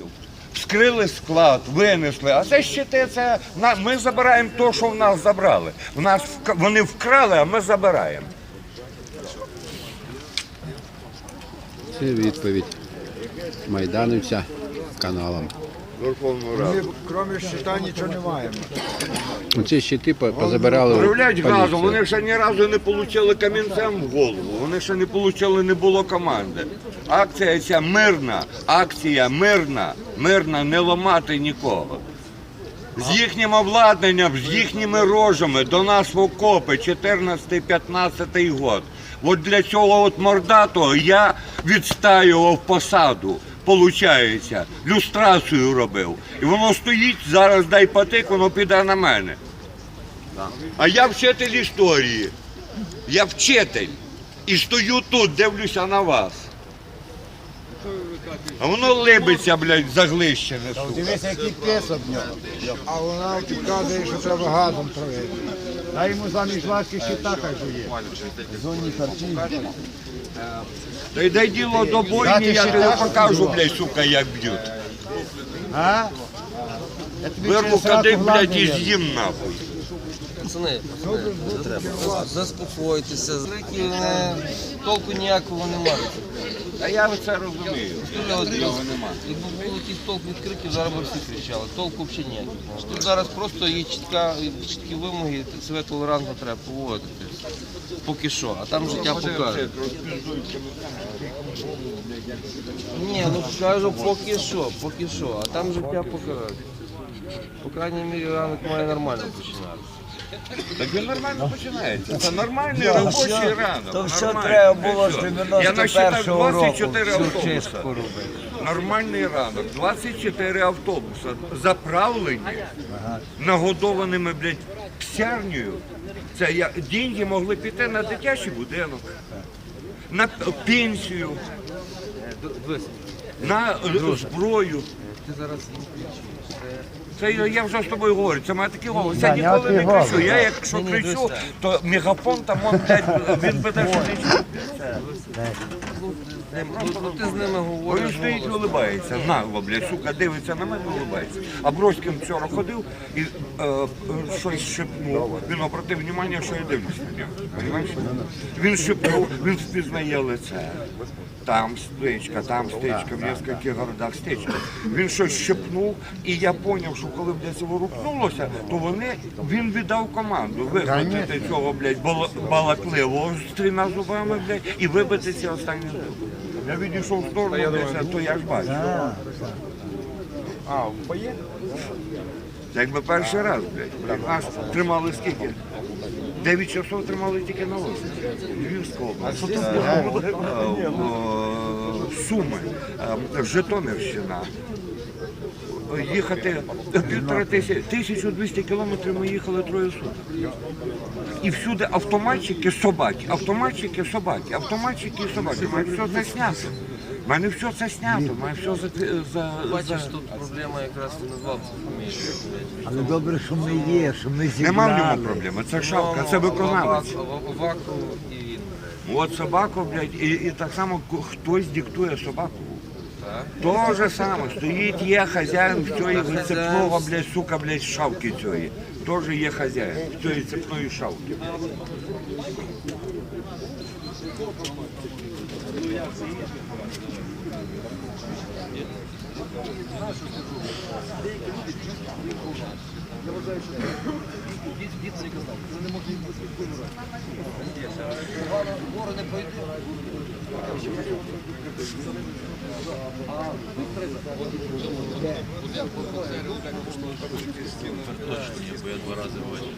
окупантів. Вскрили склад, винесли. А це щити, це ми забираємо те, що в нас забрали. В нас вони вкрали, а ми забираємо. Це відповідь майдановця каналом. Верховну Раду. Крім щита нічого не маємо. Оці щити позабирали. у Уявляють газу, поліцію. вони ще ні разу не отримали камінцем в голову, вони ще не отримали, не було команди. Акція ця мирна, акція мирна, мирна, не ламати нікого. З їхнім обладнанням, з їхніми рожами до нас в окопи 14-15 год. От для цього от мордатого я відстаював посаду. Получається, люстрацію робив. І воно стоїть, зараз дай патик, воно піде на мене. А я вчитель історії. Я вчитель. І стою тут, дивлюся на вас. А воно либиться, блядь, заглищене. сука. Дивися, який пес об нього. А вона підказує, що треба газом травити. Дай йому замість ласки щита хай жує. Зонні харчі. Та й дай діло до бойні, я ще тобі покажу, блядь, сука, як б'ють. А? Я тобі Вирву через кадик, блядь, і з'їм нахуй. Пацани, не треба. Заспокойтеся. Не толку ніякого немає. Та я це розумію. Його. Якби був якийсь толк від криків, зараз би всі кричали. Толку взагалі ніякий. Тут зараз просто є чітка, чіткі вимоги, себе толерантно треба поводитись. Поки що, а там життя покаже. Ні, ну кажу, поки що, поки що, а там життя покаже. По крайній мірі ранок має нормально починатися. Так він нормально починається. Це нормальний робочий ранок. То все нормально. треба було з Все. Я насчитав 91-го року 24 всю автобуса. чистку робити. Нормальний ранок. 24 автобуси заправлені нагодованими, блядь, псярнею. Це я, деньги могли піти на дитячий будинок, на п- пенсію, на е, зброю. ти зараз Це я, я вже з тобою говорю, це має такий голос. Я ніколи не кричу. Я якщо кричу, то мегафон там он, блядь, він буде що не. Ну, ти з ними говориш. Він стоїть і улибається, нагло, блядь, сука, дивиться на мене, улибається. А Бродським вчора ходив і е, е, щось шепнув. Він обратив увагу, що я дивлюсь на нього. Понимаєш? Він шепнув, він впізнає лице. Там стичка, там стичка, в нескольких городах стичка. Він щось шепнув, і я зрозумів, що коли блядь, ворухнулося, то вони, він віддав команду вихватити цього, блядь, балакливого з трьома зубами, блядь, і вибити ці останні зуби. Я відійшов в сторону, блядь, то я ж бачу. А, в поє? Це якби перший раз, блядь. Нас тримали скільки? Дев'ять часов тримали тільки на озері. Львівська область. Е, о, Суми, е, Житомирщина. Їхати півтора тисячі, 1200 кілометрів ми їхали троє суток. І всюди автоматчики, собаки, автоматчики, собаки, автоматчики собаки. Мене все це знято. У мене все це знято, у мене все за, за, Бачиш, за... тут проблема якраз ти назвав цю фамілію. Але добре, що ми є, що ми зібрали. Нема в ньому проблеми. Це шапка, це виконавець. Ваку і він. От собаку, блядь, і, і так само хтось диктує собаку. То же самое, стоит я хозяин и цепного, блядь, сука, блядь, шавки всей. Тоже я хозяин и цепной шавки. Я вважаю, Точно, бо я два рази бачив.